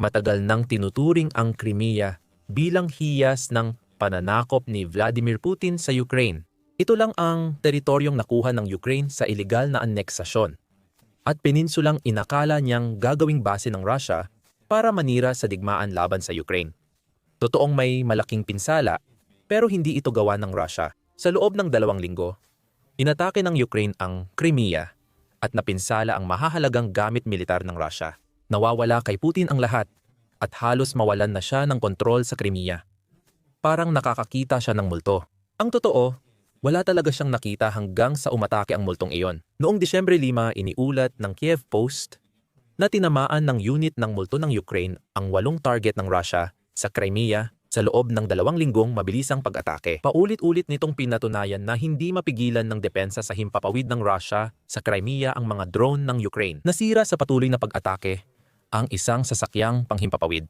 Matagal nang tinuturing ang Crimea bilang hiyas ng pananakop ni Vladimir Putin sa Ukraine. Ito lang ang teritoryong nakuha ng Ukraine sa ilegal na aneksasyon at peninsulang inakala niyang gagawing base ng Russia para manira sa digmaan laban sa Ukraine. Totoong may malaking pinsala pero hindi ito gawa ng Russia. Sa loob ng dalawang linggo, inatake ng Ukraine ang Crimea at napinsala ang mahahalagang gamit militar ng Russia. Nawawala kay Putin ang lahat at halos mawalan na siya ng kontrol sa Crimea. Parang nakakakita siya ng multo. Ang totoo, wala talaga siyang nakita hanggang sa umatake ang multong iyon. Noong Disyembre 5, iniulat ng Kiev Post na tinamaan ng unit ng multo ng Ukraine ang walong target ng Russia sa Crimea sa loob ng dalawang linggong mabilisang pag-atake. Paulit-ulit nitong pinatunayan na hindi mapigilan ng depensa sa himpapawid ng Russia sa Crimea ang mga drone ng Ukraine. Nasira sa patuloy na pag-atake ang isang sasakyang panghimpapawid,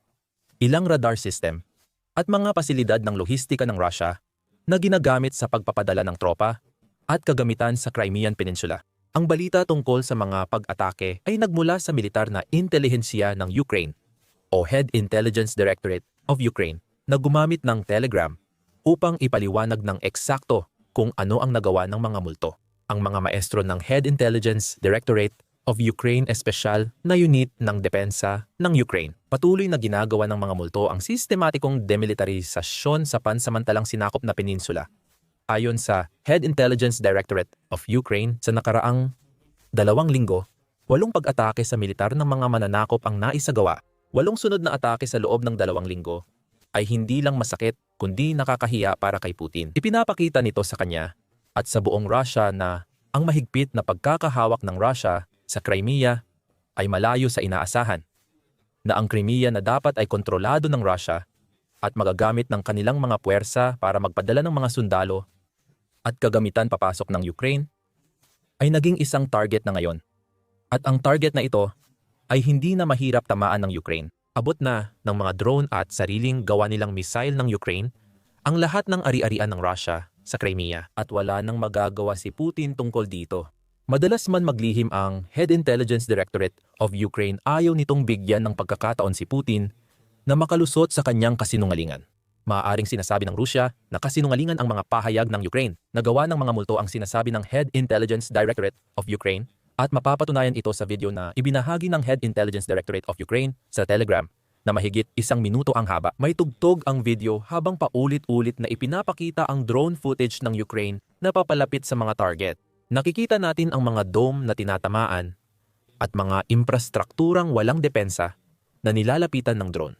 ilang radar system, at mga pasilidad ng lohistika ng Russia na ginagamit sa pagpapadala ng tropa at kagamitan sa Crimean Peninsula. Ang balita tungkol sa mga pag-atake ay nagmula sa militar na intelihensiya ng Ukraine o Head Intelligence Directorate of Ukraine na gumamit ng Telegram upang ipaliwanag ng eksakto kung ano ang nagawa ng mga multo. Ang mga maestro ng Head Intelligence Directorate of Ukraine Espesyal na unit ng depensa ng Ukraine. Patuloy na ginagawa ng mga multo ang sistematikong demilitarisasyon sa pansamantalang sinakop na peninsula. Ayon sa Head Intelligence Directorate of Ukraine sa nakaraang dalawang linggo, walong pag-atake sa militar ng mga mananakop ang naisagawa. Walong sunod na atake sa loob ng dalawang linggo ay hindi lang masakit kundi nakakahiya para kay Putin. Ipinapakita nito sa kanya at sa buong Russia na ang mahigpit na pagkakahawak ng Russia sa Crimea ay malayo sa inaasahan. Na ang Crimea na dapat ay kontrolado ng Russia at magagamit ng kanilang mga puwersa para magpadala ng mga sundalo at kagamitan papasok ng Ukraine ay naging isang target na ngayon. At ang target na ito ay hindi na mahirap tamaan ng Ukraine. Abot na ng mga drone at sariling gawa nilang missile ng Ukraine ang lahat ng ari-arian ng Russia sa Crimea at wala nang magagawa si Putin tungkol dito. Madalas man maglihim ang Head Intelligence Directorate of Ukraine ayaw nitong bigyan ng pagkakataon si Putin na makalusot sa kanyang kasinungalingan. Maaaring sinasabi ng Rusya na kasinungalingan ang mga pahayag ng Ukraine. Nagawa ng mga multo ang sinasabi ng Head Intelligence Directorate of Ukraine at mapapatunayan ito sa video na ibinahagi ng Head Intelligence Directorate of Ukraine sa Telegram na mahigit isang minuto ang haba. May tugtog ang video habang paulit-ulit na ipinapakita ang drone footage ng Ukraine na papalapit sa mga target. Nakikita natin ang mga dome na tinatamaan at mga infrastrukturang walang depensa na nilalapitan ng drone.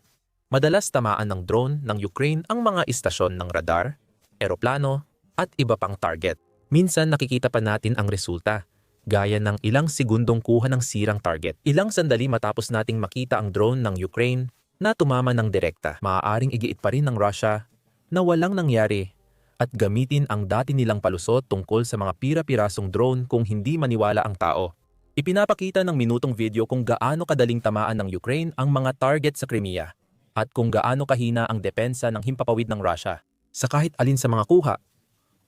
Madalas tamaan ng drone ng Ukraine ang mga istasyon ng radar, eroplano at iba pang target. Minsan nakikita pa natin ang resulta gaya ng ilang segundong kuha ng sirang target. Ilang sandali matapos nating makita ang drone ng Ukraine na tumama ng direkta. Maaaring igiit pa rin ng Russia na walang nangyari at gamitin ang dati nilang palusot tungkol sa mga pira-pirasong drone kung hindi maniwala ang tao. Ipinapakita ng minutong video kung gaano kadaling tamaan ng Ukraine ang mga target sa Crimea at kung gaano kahina ang depensa ng himpapawid ng Russia. Sa kahit alin sa mga kuha,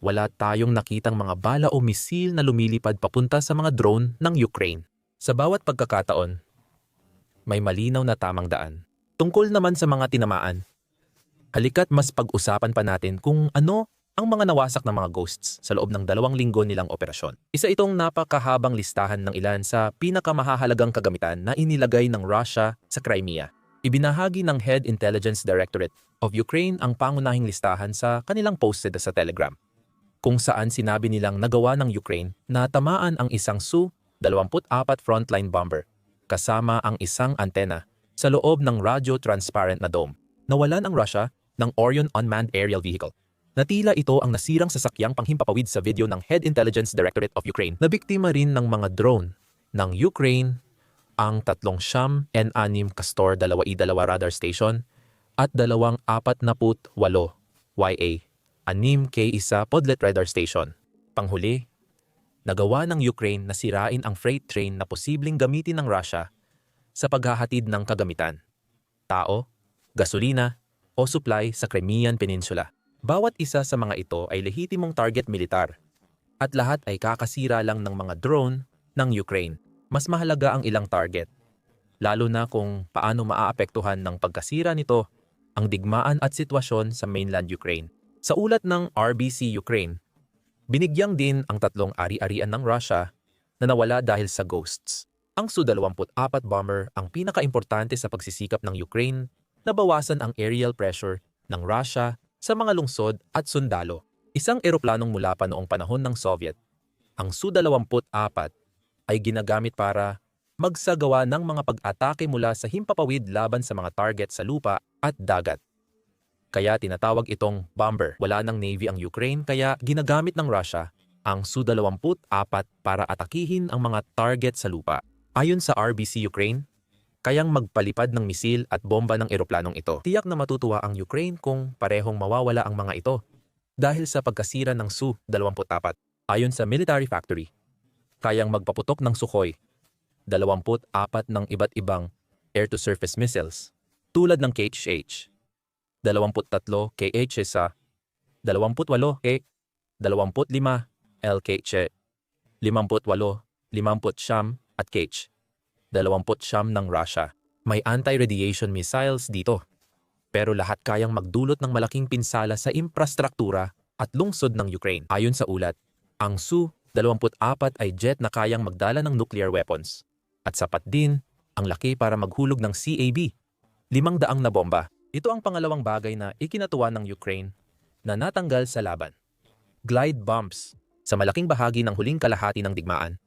wala tayong nakitang mga bala o misil na lumilipad papunta sa mga drone ng Ukraine. Sa bawat pagkakataon, may malinaw na tamang daan. Tungkol naman sa mga tinamaan, halika't mas pag-usapan pa natin kung ano ang mga nawasak ng mga ghosts sa loob ng dalawang linggo nilang operasyon. Isa itong napakahabang listahan ng ilan sa pinakamahahalagang kagamitan na inilagay ng Russia sa Crimea. Ibinahagi ng Head Intelligence Directorate of Ukraine ang pangunahing listahan sa kanilang posted sa Telegram kung saan sinabi nilang nagawa ng Ukraine na tamaan ang isang Su-24 frontline bomber kasama ang isang antena sa loob ng radio-transparent na dome. Nawalan ang Russia ng Orion Unmanned Aerial Vehicle. Natila ito ang nasirang sasakyang panghimpapawid sa video ng Head Intelligence Directorate of Ukraine na biktima rin ng mga drone ng Ukraine ang tatlong Sham N6 Castor 2 radar station at dalawang 48 YA anim kay isa Podlet Radar Station. Panghuli, nagawa ng Ukraine na sirain ang freight train na posibleng gamitin ng Russia sa paghahatid ng kagamitan, tao, gasolina, o supply sa Crimean Peninsula. Bawat isa sa mga ito ay lehitimong target militar at lahat ay kakasira lang ng mga drone ng Ukraine. Mas mahalaga ang ilang target lalo na kung paano maaapektuhan ng pagkasira nito ang digmaan at sitwasyon sa mainland Ukraine. Sa ulat ng RBC Ukraine, binigyang din ang tatlong ari-arian ng Russia na nawala dahil sa ghosts. Ang Su-24 bomber ang pinakaimportante sa pagsisikap ng Ukraine na bawasan ang aerial pressure ng Russia sa mga lungsod at sundalo. Isang eroplanong mula pa noong panahon ng Soviet, ang Su-24 ay ginagamit para magsagawa ng mga pag-atake mula sa himpapawid laban sa mga target sa lupa at dagat. Kaya tinatawag itong bomber. Wala ng Navy ang Ukraine kaya ginagamit ng Russia ang Su-24 para atakihin ang mga target sa lupa. Ayon sa RBC Ukraine, kayang magpalipad ng misil at bomba ng eroplanong ito. Tiyak na matutuwa ang Ukraine kung parehong mawawala ang mga ito dahil sa pagkasira ng Su-24. Ayon sa Military Factory, kayang magpaputok ng Sukhoi 24 ng iba't ibang air-to-surface missiles tulad ng KHH, 23 KH sa 28 K, 25 LKH, 58, 50 Sham at Kh, 20 Sham ng Russia. May anti-radiation missiles dito. Pero lahat kayang magdulot ng malaking pinsala sa infrastruktura at lungsod ng Ukraine. Ayon sa ulat, ang Su-24 ay jet na kayang magdala ng nuclear weapons. At sapat din ang laki para maghulog ng CAB, limang daang na bomba. Ito ang pangalawang bagay na ikinatuwa ng Ukraine na natanggal sa laban. Glide bombs. Sa malaking bahagi ng huling kalahati ng digmaan,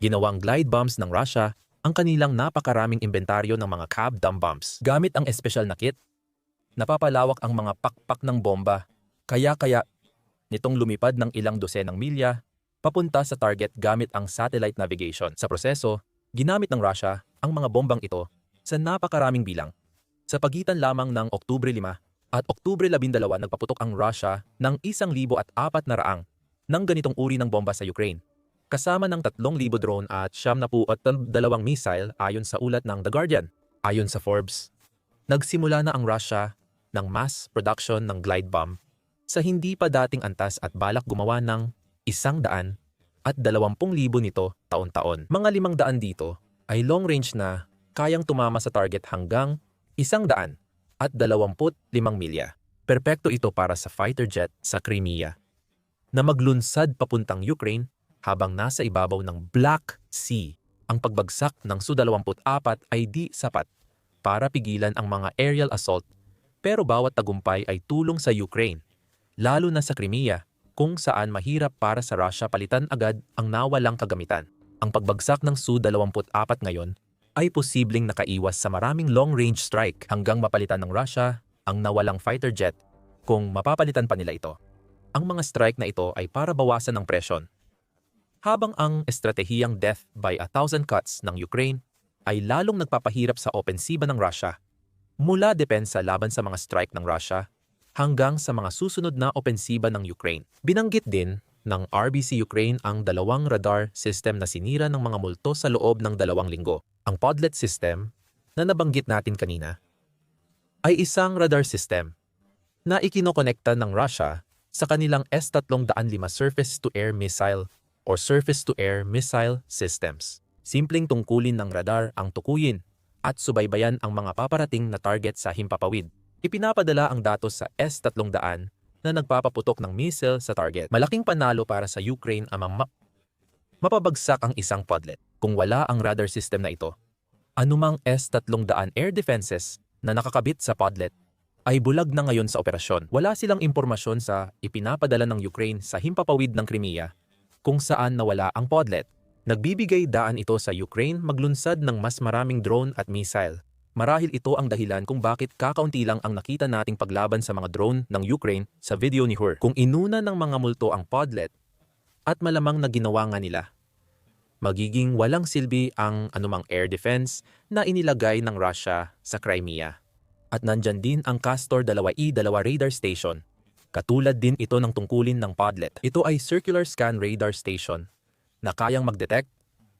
ginawang glide bombs ng Russia ang kanilang napakaraming inventaryo ng mga cab dumb bombs. Gamit ang espesyal na kit, napapalawak ang mga pakpak ng bomba, kaya-kaya nitong lumipad ng ilang dosenang milya papunta sa target gamit ang satellite navigation. Sa proseso, ginamit ng Russia ang mga bombang ito sa napakaraming bilang sa pagitan lamang ng Oktubre 5 at Oktubre 12 nagpaputok ang Russia ng 1,400 ng ganitong uri ng bomba sa Ukraine. Kasama ng 3,000 drone at 72 missile ayon sa ulat ng The Guardian. Ayon sa Forbes, nagsimula na ang Russia ng mass production ng glide bomb sa hindi pa dating antas at balak gumawa ng isang daan at 20,000 nito taon-taon. Mga limang daan dito ay long range na kayang tumama sa target hanggang isang daan at 25 milya. Perpekto ito para sa fighter jet sa Crimea na maglunsad papuntang Ukraine habang nasa ibabaw ng Black Sea. Ang pagbagsak ng Su-24 ay di sapat para pigilan ang mga aerial assault pero bawat tagumpay ay tulong sa Ukraine, lalo na sa Crimea kung saan mahirap para sa Russia palitan agad ang nawalang kagamitan. Ang pagbagsak ng Su-24 ngayon ay posibleng nakaiwas sa maraming long-range strike hanggang mapalitan ng Russia ang nawalang fighter jet kung mapapalitan pa nila ito. Ang mga strike na ito ay para bawasan ng presyon. Habang ang estratehiyang death by a thousand cuts ng Ukraine ay lalong nagpapahirap sa opensiba ng Russia mula depensa laban sa mga strike ng Russia hanggang sa mga susunod na opensiba ng Ukraine. Binanggit din ng RBC Ukraine ang dalawang radar system na sinira ng mga multo sa loob ng dalawang linggo. Ang Podlet system na nabanggit natin kanina ay isang radar system na ikinokonekta ng Russia sa kanilang S-305 surface-to-air missile or surface-to-air missile systems. Simpleng tungkulin ng radar ang tukuyin at subaybayan ang mga paparating na target sa himpapawid. Ipinapadala ang datos sa S-300 na nagpapaputok ng missile sa target. Malaking panalo para sa Ukraine ang ma- mapabagsak ang isang podlet kung wala ang radar system na ito. Anumang S-300 air defenses na nakakabit sa podlet ay bulag na ngayon sa operasyon. Wala silang impormasyon sa ipinapadala ng Ukraine sa himpapawid ng Crimea kung saan nawala ang podlet. Nagbibigay daan ito sa Ukraine maglunsad ng mas maraming drone at missile. Marahil ito ang dahilan kung bakit kakaunti lang ang nakita nating paglaban sa mga drone ng Ukraine sa video ni Hur. Kung inuna ng mga multo ang podlet at malamang na ginawa nga nila magiging walang silbi ang anumang air defense na inilagay ng Russia sa Crimea. At nandyan din ang Castor 2E-2 radar station. Katulad din ito ng tungkulin ng Podlet. Ito ay circular scan radar station na kayang mag-detect,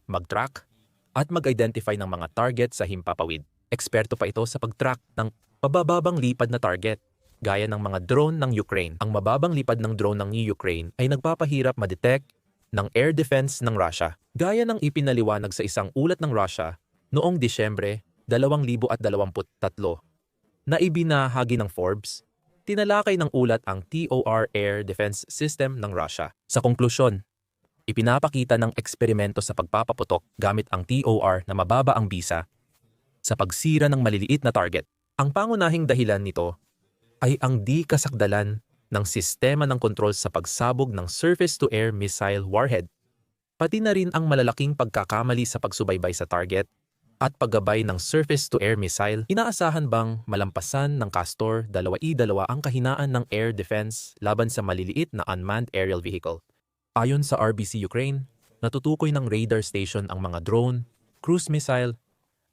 mag-track, at mag-identify ng mga target sa himpapawid. Eksperto pa ito sa pag-track ng pabababang lipad na target gaya ng mga drone ng Ukraine. Ang mababang lipad ng drone ng Ukraine ay nagpapahirap ma-detect ng air defense ng Russia, gaya ng ipinaliwanag sa isang ulat ng Russia noong Disyembre 2023 na ibinahagi ng Forbes, tinalakay ng ulat ang TOR Air Defense System ng Russia. Sa konklusyon, ipinapakita ng eksperimento sa pagpapaputok gamit ang TOR na mababa ang bisa sa pagsira ng maliliit na target. Ang pangunahing dahilan nito ay ang di kasakdalan ng sistema ng kontrol sa pagsabog ng surface-to-air missile warhead, pati na rin ang malalaking pagkakamali sa pagsubaybay sa target at paggabay ng surface-to-air missile, inaasahan bang malampasan ng Castor 2i2 ang kahinaan ng air defense laban sa maliliit na unmanned aerial vehicle? Ayon sa RBC Ukraine, natutukoy ng radar station ang mga drone, cruise missile,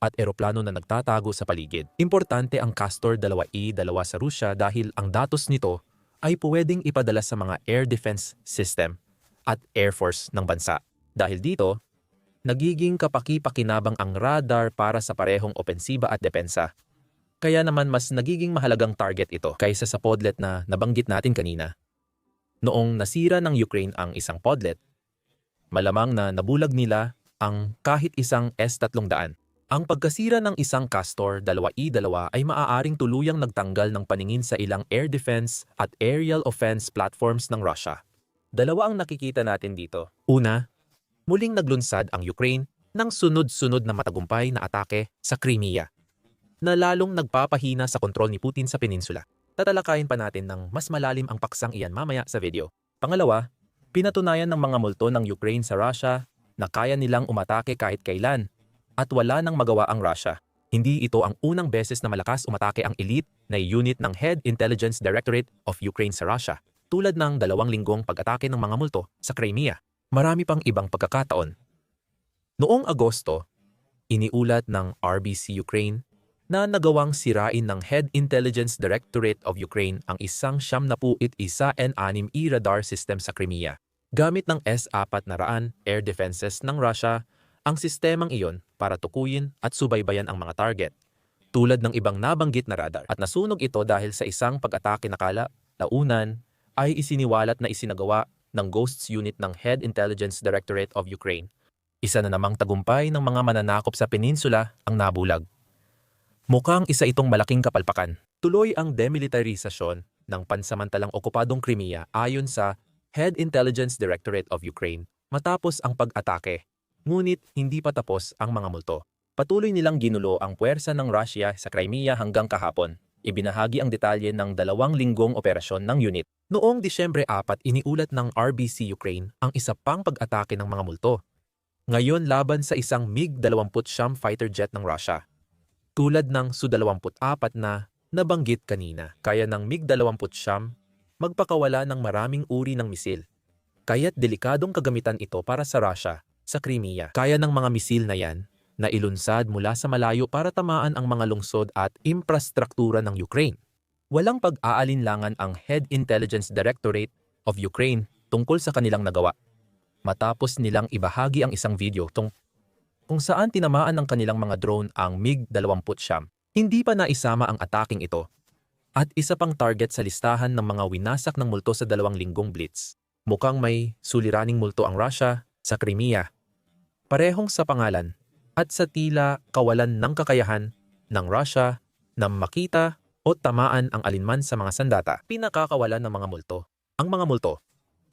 at eroplano na nagtatago sa paligid. Importante ang Castor 2i2 sa Rusya dahil ang datos nito ay pwedeng ipadala sa mga air defense system at air force ng bansa. Dahil dito, nagiging kapaki-pakinabang ang radar para sa parehong opensiba at depensa. Kaya naman mas nagiging mahalagang target ito kaysa sa podlet na nabanggit natin kanina. Noong nasira ng Ukraine ang isang podlet, malamang na nabulag nila ang kahit isang S-300 ang pagkasira ng isang Castor 2i2 ay maaaring tuluyang nagtanggal ng paningin sa ilang air defense at aerial offense platforms ng Russia. Dalawa ang nakikita natin dito. Una, muling naglunsad ang Ukraine ng sunod-sunod na matagumpay na atake sa Crimea, na lalong nagpapahina sa kontrol ni Putin sa peninsula. Tatalakayin pa natin ng mas malalim ang paksang iyan mamaya sa video. Pangalawa, pinatunayan ng mga multo ng Ukraine sa Russia na kaya nilang umatake kahit kailan at wala nang magawa ang Russia. Hindi ito ang unang beses na malakas umatake ang elite na unit ng Head Intelligence Directorate of Ukraine sa Russia, tulad ng dalawang linggong pag-atake ng mga multo sa Crimea. Marami pang ibang pagkakataon. Noong Agosto, iniulat ng RBC Ukraine na nagawang sirain ng Head Intelligence Directorate of Ukraine ang isang siyam na puit isa N6 e-radar system sa Crimea. Gamit ng S-400 air defenses ng Russia, ang sistemang iyon para tukuyin at subaybayan ang mga target, tulad ng ibang nabanggit na radar. At nasunog ito dahil sa isang pag-atake na kala, launan, ay isiniwalat na isinagawa ng Ghosts Unit ng Head Intelligence Directorate of Ukraine. Isa na namang tagumpay ng mga mananakop sa peninsula ang nabulag. Mukhang isa itong malaking kapalpakan. Tuloy ang demilitarisasyon ng pansamantalang okupadong Crimea ayon sa Head Intelligence Directorate of Ukraine matapos ang pag-atake Ngunit hindi pa tapos ang mga multo. Patuloy nilang ginulo ang puwersa ng Russia sa Crimea hanggang kahapon. Ibinahagi ang detalye ng dalawang linggong operasyon ng unit. Noong Disyembre 4, iniulat ng RBC Ukraine ang isa pang pag-atake ng mga multo. Ngayon laban sa isang MiG-29 fighter jet ng Russia. Tulad ng Su-24 na nabanggit kanina, kaya ng MiG-29 magpakawala ng maraming uri ng misil. Kaya't delikadong kagamitan ito para sa Russia sa Crimea. Kaya ng mga misil na yan na ilunsad mula sa malayo para tamaan ang mga lungsod at infrastruktura ng Ukraine. Walang pag-aalinlangan ang Head Intelligence Directorate of Ukraine tungkol sa kanilang nagawa. Matapos nilang ibahagi ang isang video tung kung saan tinamaan ng kanilang mga drone ang MiG-29. Hindi pa naisama ang ataking ito. At isa pang target sa listahan ng mga winasak ng multo sa dalawang linggong blitz. Mukhang may suliraning multo ang Russia sa Crimea. Parehong sa pangalan at sa tila kawalan ng kakayahan ng Russia na makita o tamaan ang alinman sa mga sandata, pinakakawalan ng mga multo. Ang mga multo,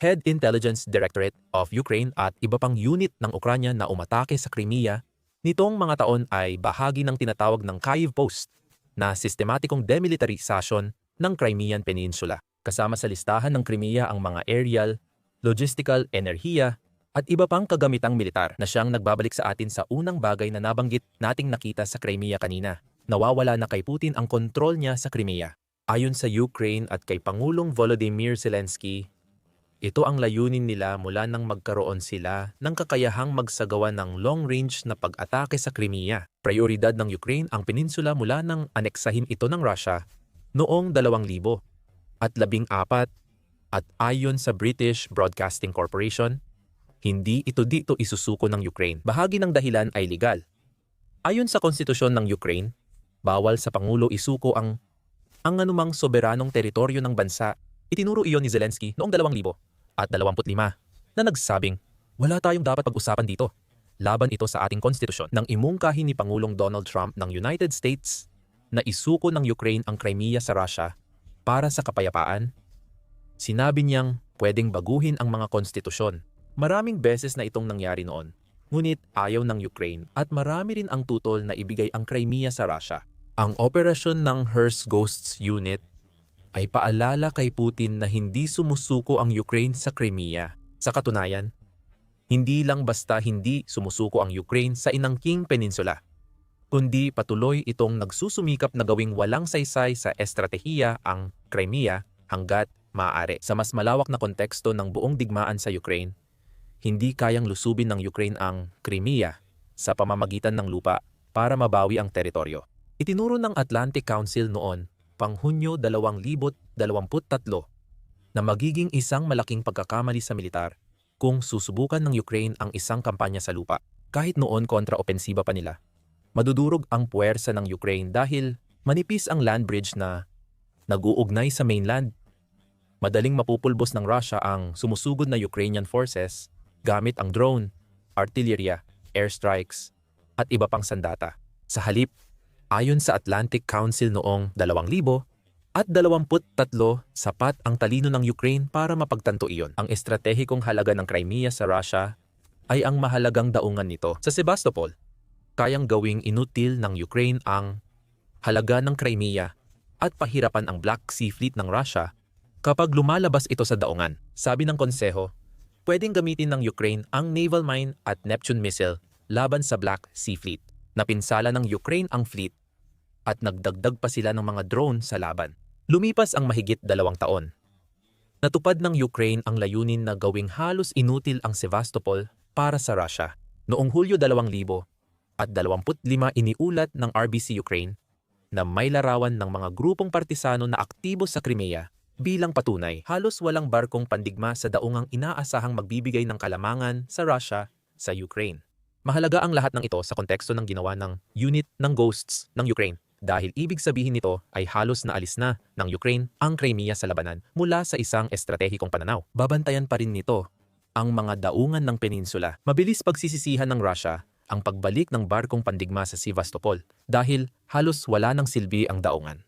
Head Intelligence Directorate of Ukraine at iba pang unit ng Ukranya na umatake sa Crimea nitong mga taon ay bahagi ng tinatawag ng Kyiv Post na sistematikong demilitarisasyon ng Crimean Peninsula. Kasama sa listahan ng Crimea ang mga aerial, logistical, enerhiya, at iba pang kagamitang militar na siyang nagbabalik sa atin sa unang bagay na nabanggit nating nakita sa Crimea kanina. Nawawala na kay Putin ang kontrol niya sa Crimea. Ayon sa Ukraine at kay Pangulong Volodymyr Zelensky, ito ang layunin nila mula nang magkaroon sila ng kakayahang magsagawa ng long-range na pag-atake sa Crimea. Prioridad ng Ukraine ang peninsula mula nang aneksahin ito ng Russia noong 2000 at 14 at ayon sa British Broadcasting Corporation, hindi ito dito isusuko ng Ukraine. Bahagi ng dahilan ay legal. Ayon sa konstitusyon ng Ukraine, bawal sa Pangulo isuko ang ang anumang soberanong teritoryo ng bansa. Itinuro iyon ni Zelensky noong 2000 at 25 na nagsabing, wala tayong dapat pag-usapan dito. Laban ito sa ating konstitusyon. Nang imungkahi ni Pangulong Donald Trump ng United States na isuko ng Ukraine ang Crimea sa Russia para sa kapayapaan, sinabi niyang pwedeng baguhin ang mga konstitusyon. Maraming beses na itong nangyari noon. Ngunit ayaw ng Ukraine at marami rin ang tutol na ibigay ang Crimea sa Russia. Ang operasyon ng Hearst Ghosts Unit ay paalala kay Putin na hindi sumusuko ang Ukraine sa Crimea. Sa katunayan, hindi lang basta hindi sumusuko ang Ukraine sa Inangking Peninsula, kundi patuloy itong nagsusumikap na gawing walang saysay sa estratehiya ang Crimea hanggat maaari. Sa mas malawak na konteksto ng buong digmaan sa Ukraine, hindi kayang lusubin ng Ukraine ang Crimea sa pamamagitan ng lupa para mabawi ang teritoryo. Itinuro ng Atlantic Council noon, pang Hunyo 2023, na magiging isang malaking pagkakamali sa militar kung susubukan ng Ukraine ang isang kampanya sa lupa. Kahit noon kontra-opensiba pa nila, madudurog ang puwersa ng Ukraine dahil manipis ang land bridge na nag-uugnay sa mainland. Madaling mapupulbos ng Russia ang sumusugod na Ukrainian forces gamit ang drone, artillerya, airstrikes, at iba pang sandata. Sa halip, ayon sa Atlantic Council noong 2000, at 23 sapat ang talino ng Ukraine para mapagtanto iyon. Ang estratehikong halaga ng Crimea sa Russia ay ang mahalagang daungan nito. Sa Sebastopol, kayang gawing inutil ng Ukraine ang halaga ng Crimea at pahirapan ang Black Sea Fleet ng Russia kapag lumalabas ito sa daungan. Sabi ng konseho, pwedeng gamitin ng Ukraine ang naval mine at Neptune missile laban sa Black Sea Fleet. Napinsala ng Ukraine ang fleet at nagdagdag pa sila ng mga drone sa laban. Lumipas ang mahigit dalawang taon. Natupad ng Ukraine ang layunin na gawing halos inutil ang Sevastopol para sa Russia. Noong Hulyo 2000 at 25 iniulat ng RBC Ukraine na may larawan ng mga grupong partisano na aktibo sa Crimea bilang patunay. Halos walang barkong pandigma sa daungang inaasahang magbibigay ng kalamangan sa Russia sa Ukraine. Mahalaga ang lahat ng ito sa konteksto ng ginawa ng Unit ng Ghosts ng Ukraine dahil ibig sabihin nito ay halos naalis na ng Ukraine ang Crimea sa labanan mula sa isang estratehikong pananaw. Babantayan pa rin nito ang mga daungan ng peninsula. Mabilis pagsisisihan ng Russia ang pagbalik ng barkong pandigma sa Sevastopol dahil halos wala ng silbi ang daungan.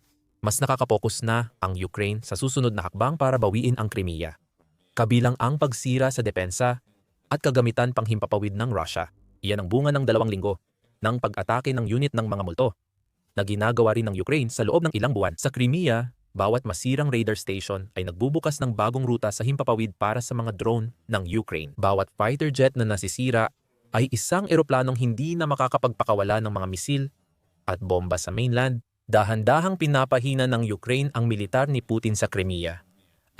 Mas nakakapokus na ang Ukraine sa susunod na hakbang para bawiin ang Crimea. Kabilang ang pagsira sa depensa at kagamitan panghimpapawid ng Russia. Iyan ang bunga ng dalawang linggo ng pag-atake ng unit ng mga multo na ginagawa rin ng Ukraine sa loob ng ilang buwan. Sa Crimea, bawat masirang radar station ay nagbubukas ng bagong ruta sa himpapawid para sa mga drone ng Ukraine. Bawat fighter jet na nasisira ay isang eroplanong hindi na makakapagpakawala ng mga misil at bomba sa mainland. Dahan-dahang pinapahina ng Ukraine ang militar ni Putin sa Crimea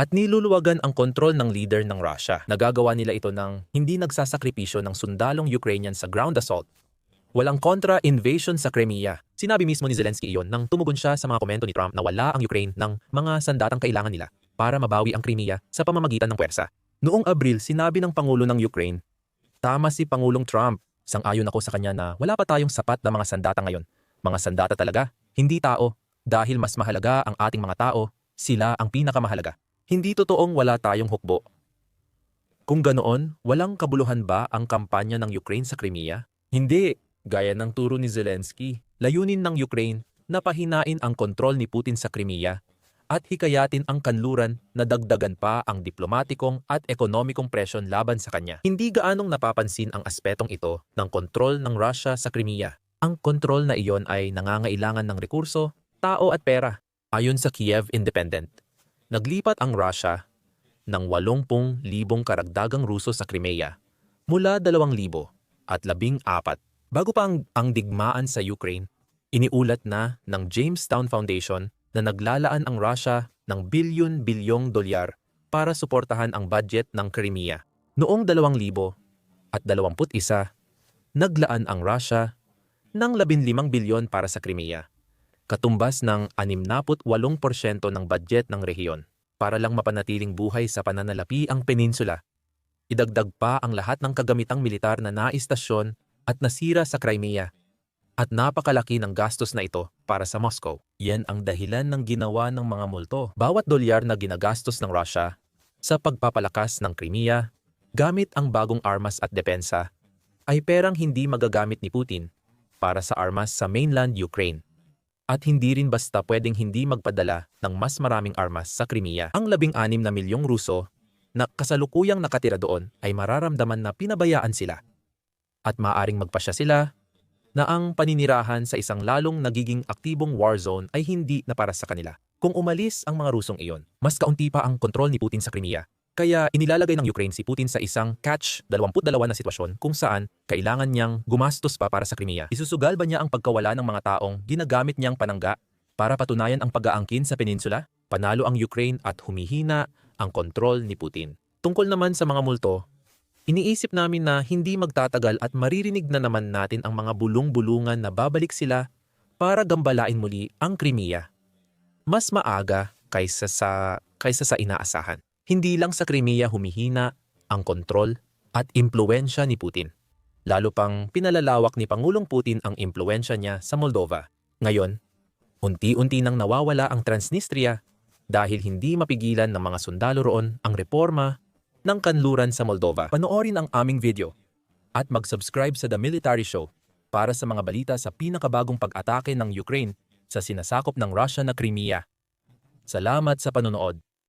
at niluluwagan ang kontrol ng leader ng Russia. Nagagawa nila ito ng hindi nagsasakripisyo ng sundalong Ukrainian sa ground assault Walang contra-invasion sa Crimea. Sinabi mismo ni Zelensky iyon nang tumugon siya sa mga komento ni Trump na wala ang Ukraine ng mga sandatang kailangan nila para mabawi ang Crimea sa pamamagitan ng puwersa. Noong Abril, sinabi ng Pangulo ng Ukraine, Tama si Pangulong Trump. Sang-ayon ako sa kanya na wala pa tayong sapat na mga sandata ngayon. Mga sandata talaga, hindi tao. Dahil mas mahalaga ang ating mga tao, sila ang pinakamahalaga. Hindi totoong wala tayong hukbo. Kung ganoon, walang kabuluhan ba ang kampanya ng Ukraine sa Crimea? Hindi. Gaya ng turo ni Zelensky, layunin ng Ukraine na pahinain ang kontrol ni Putin sa Crimea at hikayatin ang kanluran na dagdagan pa ang diplomatikong at ekonomikong presyon laban sa kanya. Hindi gaanong napapansin ang aspetong ito ng kontrol ng Russia sa Crimea. Ang kontrol na iyon ay nangangailangan ng rekurso, tao at pera. Ayon sa Kiev Independent, naglipat ang Russia ng 80,000 karagdagang Ruso sa Crimea mula 2,000 at 14 Bago pa ang, ang digmaan sa Ukraine, iniulat na ng Jamestown Foundation na naglalaan ang Russia ng bilyon-bilyong dolyar para suportahan ang budget ng Crimea. Noong 2000 at 21, naglaan ang Russia ng 15 bilyon para sa Crimea, katumbas ng 68% ng budget ng rehiyon para lang mapanatiling buhay sa pananalapi ang peninsula. Idagdag pa ang lahat ng kagamitang militar na naistasyon at nasira sa Crimea at napakalaki ng gastos na ito para sa Moscow. Yan ang dahilan ng ginawa ng mga multo. Bawat dolyar na ginagastos ng Russia sa pagpapalakas ng Crimea gamit ang bagong armas at depensa ay perang hindi magagamit ni Putin para sa armas sa mainland Ukraine. At hindi rin basta pwedeng hindi magpadala ng mas maraming armas sa Crimea. Ang labing-anim na milyong Ruso na kasalukuyang nakatira doon ay mararamdaman na pinabayaan sila. At maaring magpasya sila na ang paninirahan sa isang lalong nagiging aktibong war zone ay hindi na para sa kanila. Kung umalis ang mga Rusong iyon, mas kaunti pa ang kontrol ni Putin sa Crimea. Kaya inilalagay ng Ukraine si Putin sa isang catch-22 na sitwasyon kung saan kailangan niyang gumastos pa para sa Crimea. Isusugal ba niya ang pagkawala ng mga taong ginagamit niyang panangga para patunayan ang pag-aangkin sa peninsula? Panalo ang Ukraine at humihina ang kontrol ni Putin. Tungkol naman sa mga multo, iniisip namin na hindi magtatagal at maririnig na naman natin ang mga bulong-bulungan na babalik sila para gambalain muli ang Crimea. Mas maaga kaysa sa kaysa sa inaasahan. Hindi lang sa Crimea humihina ang kontrol at impluensya ni Putin. Lalo pang pinalalawak ni Pangulong Putin ang impluensya niya sa Moldova. Ngayon, unti-unti nang nawawala ang Transnistria dahil hindi mapigilan ng mga sundalo roon ang reforma ng kanluran sa Moldova. Panoorin ang aming video at mag-subscribe sa The Military Show para sa mga balita sa pinakabagong pag-atake ng Ukraine sa sinasakop ng Russia na Crimea. Salamat sa panonood.